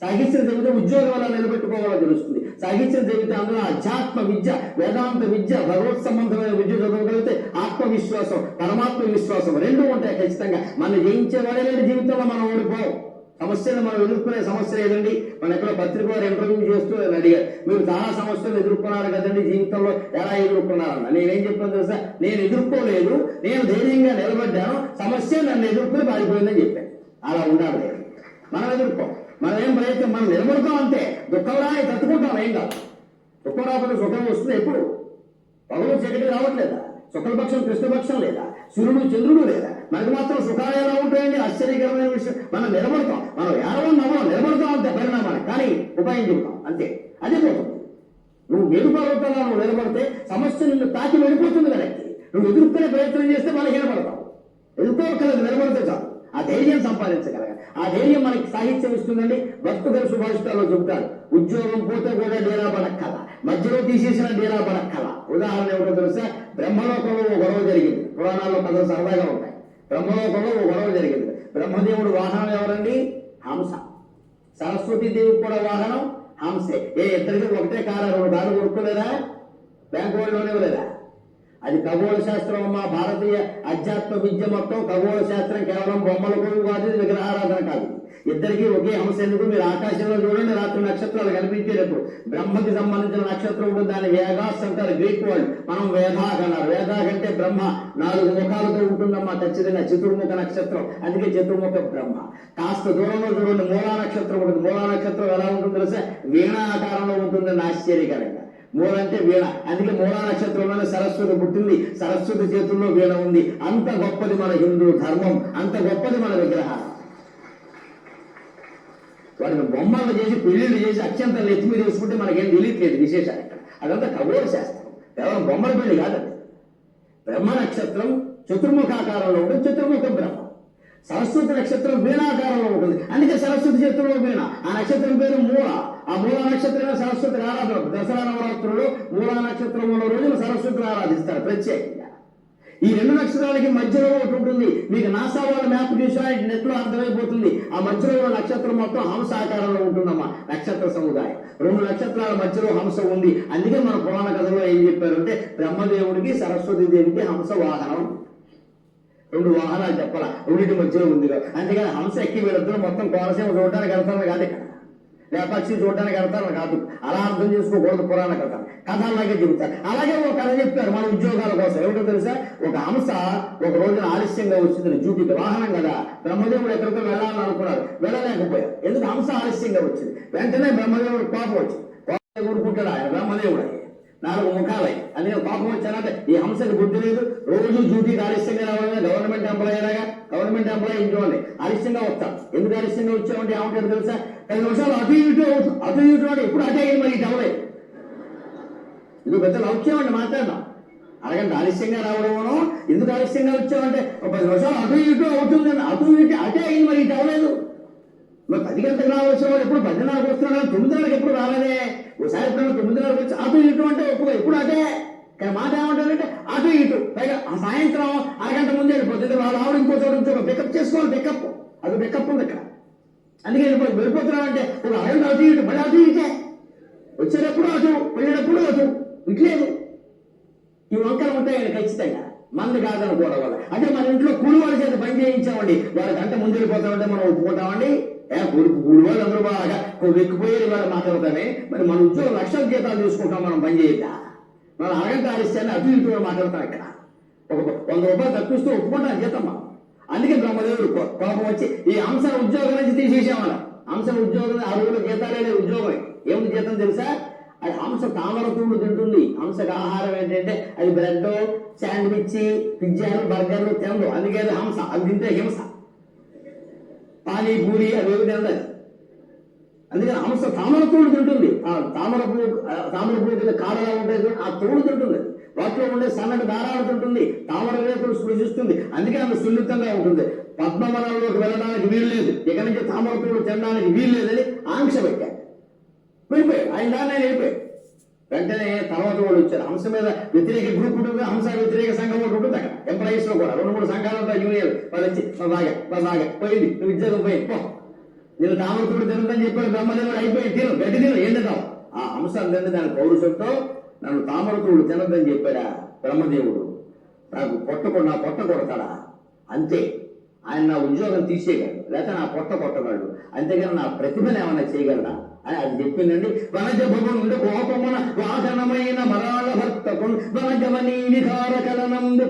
సాహిత్యం చదివితే ఉద్యోగం వల్ల నిలబెట్టుకోవాలో తెలుస్తుంది. సాహిత్యం చదివితే అందులో అధ్యాత్మ విద్య వేదాంత విద్య భగవత్ సంబంధమైన విద్య చదవగలిగితే ఆత్మవిశ్వాసం పరమాత్మ విశ్వాసం రెండు ఉంటాయి ఖచ్చితంగా. మనం జయించే వాడేలేని జీవితంలో మనం ఓడిపోవు సమస్యలు మనం ఎదుర్కొనే సమస్య ఏదండి మనం ఎక్కడో పత్రిక వారు ఇంటర్వ్యూ చేస్తూ అడిగారు. మీరు చాలా సమస్యలు ఎదుర్కొన్నారు కదండి జీవితంలో. ఎలా ఎదుర్కొన్నారన్న. నేనేం చెప్పాను తెలుసా? నేను ఎదుర్కోలేదు. నేను ధైర్యంగా నిలబడ్డాను. సమస్య నన్ను ఎదుర్కొని పారిపోయిందని చెప్పాను. అలా ఉండాలి. మనం ఎదుర్కోం. మనం ఏం ప్రయత్నం మనం నిలబడతాం అంతే. దుఃఖం రాయి తట్టుకుంటాం ఏం కాదు. దుఃఖం రాకపోతే సుఖం వస్తుంది ఎప్పుడు? పగలు చీకటి రావట్లేదా? శుక్లపక్షం కృష్ణపక్షం లేదా? సూర్యుడు చంద్రుడు లేదా? మనకు మాత్రం సుఖాలు ఎలా ఉంటాయండి ఆశ్చర్యకరమైన విషయం. మనం నిలబడతాం మనం ఎవరో నవ్వం నిలబడతాం అంతే పరిణామాన్ని కానీ ఉపాయం చూడతాం అంతే. అదే పోతుంది. నువ్వు మేలు నువ్వు నిలబడితే సమస్య నిన్ను తాకి వెళ్ళిపోతుంది వెనక్కి. నువ్వు ఎదుర్కొనే ప్రయత్నం చేస్తే బలహీనపడతావు ఎదుర్కోగలదు నిలబడితే చాలు. ఆ ధైర్యం సంపాదించగలగాలి. ఆ ధైర్యం మనకి సాహిత్యం ఇస్తుందండి. భక్తుగల సుభాషితాల్లో చెబుతారు. ఉద్యోగం పోతే కూడా డేరా పడక్కల. మధ్యలో తీసేసిన డేరా పడక్కల. ఉదాహరణ ఏమిటో తెలుసా? బ్రహ్మలోకంలో ఓ గొడవ జరిగింది. పురాణాల్లో కథలు సరదాగా ఉంటాయి. బ్రహ్మలోకంలో ఓ గొడవ జరిగింది. బ్రహ్మదేవుడు వాహనం ఎవరండి? హంస. సరస్వతీదేవి కూడా వాహనం? హంసే. ఏ ఇద్దరికి ఒకటే కారు రెండు కారు కొనుక్కోలేదా? బ్యాంకు వాళ్ళు ఇవ్వలేదా? అది ఖగోళ శాస్త్రం అమ్మా భారతీయ అధ్యాత్మ విద్య మొత్తం ఖగోళ శాస్త్రం కేవలం బొమ్మల కాదు విగ్రహారాధన కాదు. ఇద్దరికి ఒకే అంశ ఎందుకు? మీరు ఆకాశంలో చూడండి రాత్రి నక్షత్రాలు కనిపించేటప్పుడు. బ్రహ్మకి సంబంధించిన నక్షత్రం ఉంటుంది దాన్ని వేదాస్ అంటారు గ్రీక్ వాళ్ళు మనం వేదాగ్ అన్నారు. వేదాగ్ అంటే బ్రహ్మ. నాలుగు ముఖాలతో ఉంటుందమ్మా ఖచ్చితంగా చతుర్ముఖ నక్షత్రం. అందుకే చతుర్ముఖ బ్రహ్మ. కాస్త దూరంలో చూడండి మూలా నక్షత్రం ఉంటుంది. మూలా నక్షత్రం ఎలా ఉంటుంది తెలుసా? వీణా ఆకారంలో ఉంటుందని ఆశ్చర్యకరంగా. మూల అంటే వీణ. అందుకే మూలా నక్షత్రంలోనే సరస్వతి పుట్టింది. సరస్వతి చేతుల్లో వీణ ఉంది. అంత గొప్పది మన హిందూ ధర్మం. అంత గొప్పది మన విగ్రహాలు. వాటిని బొమ్మలు చేసి పెళ్ళిళ్ళు చేసి అత్యంత నెత్తి మీద వేసుకుంటే మనకేం తెలియట్లేదు విశేషాలు ఇక్కడ. అదంతా ఖగోళ శాస్త్రం. కేవలం బొమ్మల పెళ్ళి కాదండి బ్రహ్మ నక్షత్రం చతుర్ముఖాకారంలో ఉండే చతుర్ముఖ బ్రహ్మ. సరస్వతి నక్షత్రం వీణాకారంలో ఉంటుంది. అందుకే సరస్వతి చేతుల్లో వీణ ఆ నక్షత్రం పేరు మూల. ఆ మూల నక్షత్రమే సరస్వతి ఆరాధన దసరా నవరాత్రులు మూల నక్షత్రం ఉన్న రోజున సరస్వతిని ఆరాధిస్తారు. ప్రత్యేకంగా. ఈ రెండు నక్షత్రాలకి మధ్యలో ఒకటి ఉంటుంది. మీకు నాసా వాళ్ళ మ్యాప్ చూసినా నెట్లో అర్థమైపోతుంది. ఆ మధ్యలో ఉన్న నక్షత్రం మొత్తం హంస ఆకారంలో ఉంటుందమ్మా. నక్షత్ర సముదాయం. రెండు నక్షత్రాల మధ్యలో హంస ఉంది. అందుకే మన పురాణ కథలో ఏం చెప్పారంటే బ్రహ్మదేవుడికి సరస్వతి దేవికి హంస వాహనం. రెండు వాహనాలు చెప్పాల? రెండింటి మధ్యలో ఉంది అంతేగాని హంస ఎక్కి వీళ్ళిద్దరు మొత్తం కోనసీమ చూడడానికి వెళ్తారు కాదు ఇక్కడ. లేపక్షి చూడడానికి వెళ్తారు కాదు. అలా అర్థం చేసుకోకూడదు పురాణ కథ. కథ అలాగే చెబుతారు అలాగే ఒక కథ చెప్తారు మన ఉద్యోగాల కోసం. ఏమిటో తెలుసా? ఒక హంస ఒక రోజున ఆలస్యంగా వచ్చింది డ్యూటీకి వాహనం కదా. బ్రహ్మదేవుడు ఎక్కడికో వెళ్ళాలని అనుకున్నారు వెళ్ళలేకపోయారు ఎందుకు హంస ఆలస్యంగా వచ్చింది? వెంటనే బ్రహ్మదేవుడు కోపం వచ్చింది. కోపం కోరుకుంటాడు ఆయన బ్రహ్మదేవుడు. నాలుగు ముఖాలై. అనే పాపం వచ్చానంటే ఈ హంసకు బుద్ధి లేదు. రోజు డ్యూటీకి ఆలస్యంగా రావడమే గవర్నమెంట్ ఎంప్లాయీ అలాగా గవర్నమెంట్ ఎంప్లాయీ ఇంట్లోనే ఆలస్యంగా వస్తాం. ఎందుకు ఆలస్యంగా వచ్చామంటే ఏమంటారు తెలుసా? పది నిమిషాలు అటు ఇటు అటు ఇటు అంటే ఎప్పుడు అటే అయ్యింది మరి ఇటు అవ్వలేదు ఇది పెద్ద లౌక్యమండి మాట్లాడదాం అరగంట ఆలస్యంగా రావడమో ఎందుకు ఆలస్యంగా వచ్చామంటే ఒక పది నిమిషాలు అటు ఇటు అవుతుందని అటు ఇటు అటే అయింది మరి ఇటు మరి పది గంటలకు రావాల్సిన వాడు ఎప్పుడు పదిన్నరకు వస్తున్నాడు కానీ తొమ్మిదిన్నరకు ఎప్పుడు రాలేదే ఒకసారి ఎప్పుడైనా తొమ్మిదిన్నరకు వచ్చి అటు ఇటు అంటే ఎప్పుడు ఎప్పుడు అదే కానీ మాట ఏమంటారంటే అటు ఇటు. పైగా ఆ సాయంత్రం అరగంట ముందే వెళ్ళిపోతుంది వాళ్ళు ఆవిడ ఇంకో చోటు ఇంకో పికప్ చేసుకోవాలి పికప్ అది పికప్ ఉంది ఇక్కడ అందుకే వెళ్ళిపోయి వెళ్ళిపోతున్నాం అంటే ఒక అరగంట అటు ఇటు మళ్ళీ అటు ఇటే. వచ్చేటప్పుడు అటు వెళ్ళేటప్పుడు అటు. ఇట్లేదు ఈ వంకలు ఉంటాయండి ఖచ్చితంగా. మంది కాదనుకోవడం వల్ల. అంటే మన ఇంట్లో కూలి వాళ్ళ చేత పని చేయించామండి. వాళ్ళ గంట ముందు వెళ్ళిపోతామంటే మనం ఒప్పుకుంటామండి. ఏ కూలి కూలి వాళ్ళు అందరూ బాగా వెక్కిపోయేది వాళ్ళు మాట్లాడతామే. మరి మన ఉద్యోగం లక్షల జీతాలు చూసుకుంటాం మనం పని చేయటా మనం అరగంట ఆలస్యాన్ని అటు ఇటు మాట్లాడతాం ఇక్కడ. ఒక వంద రూపాయలు తప్పిస్తూ ఒప్పుకుంటాం జీతం మనం. అందుకే బ్రహ్మదేవుడు కోపం వచ్చి ఈ అంశ ఉద్యోగం నుంచి తీసేసామన్న అంశ ఉద్యోగం ఆ రోజుల్లో జీతాలే ఉద్యోగమే. ఏముంది జీతం తెలుసా? అది హంస తామర తింటుంది. హంసకు ఆహారం ఏంటంటే అది బ్రెడ్ శాండ్విచ్ పిజ్జాలు బర్గర్లు తినదు. అందుకే అది హంస అది తింటే హింస. పానీపూరి అవి ఏవి తినదు అందుకని హంస తామర తోడు తింటుంది. ఆ తామర పువ్వు ఆ తామర పువ్వు కింద కాడలా ఉంటాయి ఆ తోడు తింటుంది. వాటిలో ఉండే సన్నటి దారాలు తింటుంది. తామర రేకులు సృజిస్తుంది. అందుకే ఆమె సున్నితంగా ఉంటుంది. పద్మవనంలోకి వెళ్ళడానికి వీలు లేదు. ఇక్కడి నుంచి తామర పువ్వులు తినడానికి వీలు లేదని ఆంక్ష పెట్టారు. వెళ్ళిపోయాడు ఆయన దాన్ని ఆయన వెళ్ళిపోయాడు వెంటనే తర్వాత వాళ్ళు వచ్చారు. హంస మీద వ్యతిరేక గ్రూప్ ఉంటుంది. హంస వ్యతిరేక సంఘం ఒకటి ఉంటుంది అక్కడ. ఎంప్లాయీస్లో కూడా. రెండు మూడు సంఘాలు ఉంటాయి. యూనియన్ వాళ్ళు వచ్చి బాగా బాగా పోయింది. నువ్వు ఉద్యోగం పోయింది పో. నేను తామరకుడు తినదని చెప్పాడు బ్రహ్మదేవుడు అయిపోయి తిను గడ్డి తిను ఏం తింటావు? ఆ హంస అందండి దాని పౌరుషంతో నన్ను తామరకుడు తినద్దని చెప్పాడా బ్రహ్మదేవుడు. నాకు పొట్టకు నా పొట్ట కొడతాడా? అంతే. ఆయన నా ఉద్యోగం తీసేయగలడు. లేకపోతే నా పొట్ట కొట్టగలడు. అంతేగాని నా ప్రతిభను ఏమైనా చేయగలడా? అని అది చెప్పిందండి. వనజ భవనుండు కోపమున వాసనమైన మరాల భక్తకున్ వనజవనీ విహార కలనందు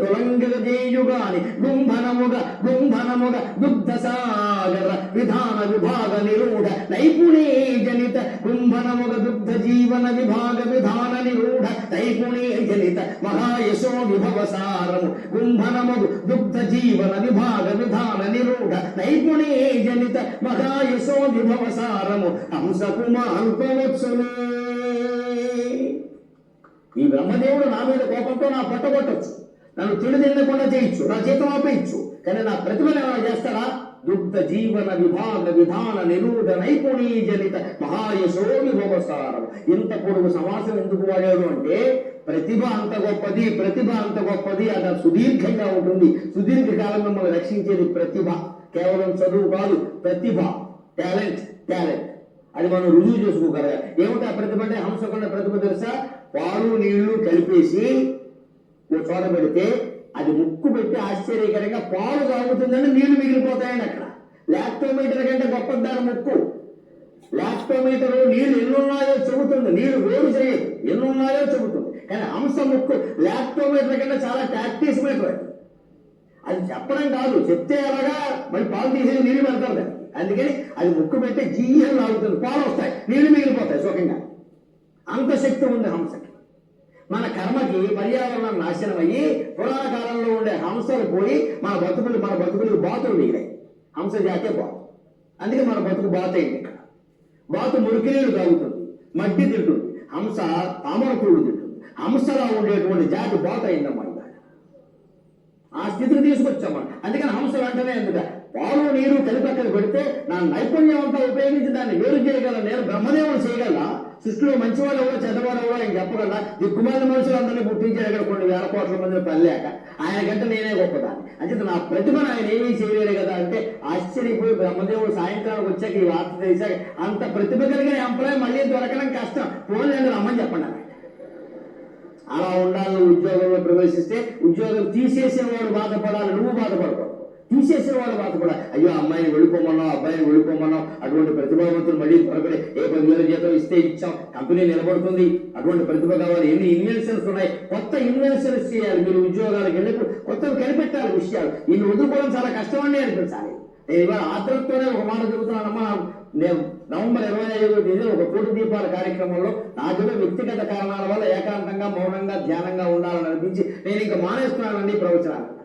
గుంభనముగ గుంభనముగ దుగ్ధ సాగర విధాన విభాగ నిరూఢ నైపుణీ జనిత కుంభనముగ దుగ్ధ జీవన విభాగ విధాన నిరూఢ నైపుణీ జనిత మహాయశో విభవ సారము కుంభనముగు దుగ్ధ జీవన విభాగ విధాన నిరూఢ నైపుణీ జనిత మహాయశో విభవ సారము హంసకు ఈ బ్రహ్మదేవుడు నా మీద కోపంతో నా పట్టగొట్టచ్చు నన్ను తిండి తినకుండా చేయొచ్చు నా జీతం ఆపేయచ్చు కానీ నా ప్రతిభను ఏమైనా చేస్తారా? దుగ్ధ జీవన విభాగ విధాన నిరూఢ నైపుణీ జనిత మహాయశో విభవసారం ఇంత పొడుగు సమాసం ఎందుకు వాడాడు అంటే ప్రతిభ అంత గొప్పది ప్రతిభ అంత గొప్పది అది సుదీర్ఘంగా ఉంటుంది. సుదీర్ఘకాలం మిమ్మల్ని రక్షించేది ప్రతిభ. కేవలం చదువు కాదు ప్రతిభ. Talent talent. అది మనం రుజువు చేసుకోగలగా ఏమిటి ఆ ప్రతిభ అంటే హంసకున్న ప్రతిభ తెలుసా? పాలు నీళ్ళు కలిపేసి ఓ చోట పెడితే అది ముక్కు పెట్టి ఆశ్చర్యకరంగా పాలు తాగుతుందని నీళ్ళు మిగిలిపోతాయని అక్కడ. లాక్టోమీటర్ కంటే గొప్ప దాని ముక్కు. లాక్టోమీటర్ నీళ్ళు ఎన్నున్నాయో చెబుతుంది. నీళ్ళు వేరు చేయదు. ఎన్నున్నాయో చెబుతుంది. కానీ హంస ముక్కు లాక్టోమీటర్ కంటే చాలా ప్రాక్టీస్ మీటర్ అది చెప్పడం కాదు. చెప్తే అలాగా మరి పాలు తీసేసి నీళ్ళు పెడతారు దాన్ని అందుకని అది ముక్కు పెట్టి జీఎం లాగుతుంది. పాలు వస్తాయి. నీళ్ళు మిగిలిపోతాయి సుఖంగా. అంత శక్తి ఉంది హంస మన కర్మకి పర్యావరణం నాశనం అయ్యి పురాణ కాలంలో ఉండే హంసలు పోయి మన బతుకులు మన బతుకులు బాతులు మిగిలాయి. హంస జాతే బాతు. అందుకే మన బతుకు బాత అయింది ఇక్కడ. బాతు మురికి నీళ్ళు తాగుతుంది మట్టి తింటుంది హంస తామర పూలు తింటుంది. హంసలా ఉండేటువంటి జాతి బాత అయిందమ్మా ఆ స్థితిని తీసుకొచ్చామా? అందుకని హంస వెంటనే ఎందుక? పాలు నీరు కలిపి అక్కడ పెడితే నా నైపుణ్యం అంతా ఉపయోగించి దాన్ని వేరు చేయగల నేను బ్రహ్మదేవుడు చేయగల సృష్టిలో మంచివాళ్ళు ఎవరో చెడ్డవాడు ఎవరో ఆయన ఈ దిక్కుమాలిన మనుషులు అందరినీ పుట్టించాడు ఇక్కడ కొన్ని వేల కోట్ల మందిని పనిలేక ఆయన కంటే నేనే గొప్పదాన్ని. అంటే నా ప్రతిభను ఆయన ఏమీ చేయలేదు కదా అంటే ఆశ్చర్యపోయి బ్రహ్మదేవుడు సాయంకాలం వచ్చాక ఈ వార్త తెలిసాక అంత ప్రతిభ కలిగిన ఎంప్లాయ్ మళ్ళీ దొరకడం కష్టం. ఫోన్ లేదు రమ్మని చెప్పండి అలా ఉండాలని ఉద్యోగంలో ప్రవేశిస్తే ఉద్యోగం తీసేసిన వాడు బాధపడాలి నువ్వు బాధపడకూడదు. తీసేసిన వాళ్ళకి కూడా. అయ్యో అమ్మాయిని వెళ్ళిపోమన్నావు అబ్బాయిని వెళ్ళిపోమన్నావు. అటువంటి ప్రతిభావంతులు మళ్ళీ త్వరపడి ఏ పదివేల జీతం ఇస్తే ఇచ్చాం. కంపెనీ నిలబడుతుంది. అటువంటి ప్రతిభ కావాలి. ఎన్ని ఇన్వెన్షన్స్ ఉన్నాయి? కొత్త ఇన్వెన్షన్స్ చేయాలి. మీరు ఉద్యోగాలకు వెళ్ళినప్పుడు కొత్తవి కనిపెట్టాలి విషయాలు. ఇన్ని వదులుకోవడం చాలా కష్టం అండి అనిపించాలి. నేను ఇవాళ ఆత్రంతోనే ఒక మాట చెబుతున్నానమ్మా. నేను నవంబర్ ఇరవై ఐదో తేదీ ఒక కోటి దీపాల కార్యక్రమంలో నాకేదో వ్యక్తిగత కారణాల వల్ల ఏకాంతంగా మౌనంగా ధ్యానంగా ఉండాలని అనిపించి నేను ఇంకా మానేస్తున్నానండి ప్రవచనాలు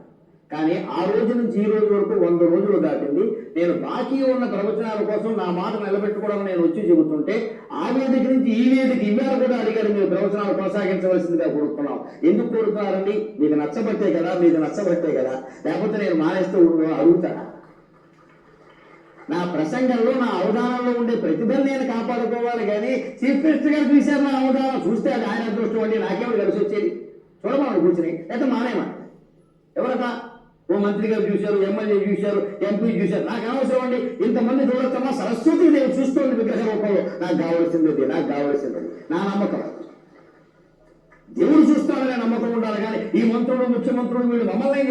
కానీ ఆ రోజు నుంచి ఈ రోజు వరకు వంద రోజులు దాటింది. నేను బాకీ ఉన్న ప్రవచనాల కోసం నా మాట నిలబెట్టుకోవడం నేను వచ్చి చెబుతుంటే ఆ వేదిక నుంచి ఈ వేదిక ఇవాళ కూడా అడిగారు మీరు ప్రవచనాలు కొనసాగించవలసిందిగా కోరుతున్నాం. ఎందుకు కోరుతున్నారండి? మీకు నచ్చబట్టే కదా మీకు నచ్చబట్టే కదా. లేకపోతే నేను మానేస్తూ అడుగుతాను నా ప్రసంగంలో నా అవధానంలో ఉండే ప్రతిభను నేను కాపాడుకోవాలి కానీ చీఫ్ మినిస్టర్ గారు చూశారు నా అవధానం చూస్తే అది ఆయన అదృష్టం అండి నాకేమిటి కలిసి వచ్చేది. చూడమని కూర్చుని? లేకపోతే మానేమా? ఎవరట? ఓ మంత్రి గారు చూశారు ఎమ్మెల్యే చూశారు ఎంపీ చూశారు. నాకు అనవసరం అండి. ఇంతమంది చూడొచ్చమ్మా సరస్వతి నేను చూస్తోంది విగ్రహ రూపంలో. నాకు కావలసింది నాకు కావలసింది నా నమ్మకం దేవుడు చూస్తాడనే నమ్మకం ఉండాలి కానీ ఈ మంత్రుడు ముఖ్యమంత్రుడు వీళ్ళు మమ్మల్ని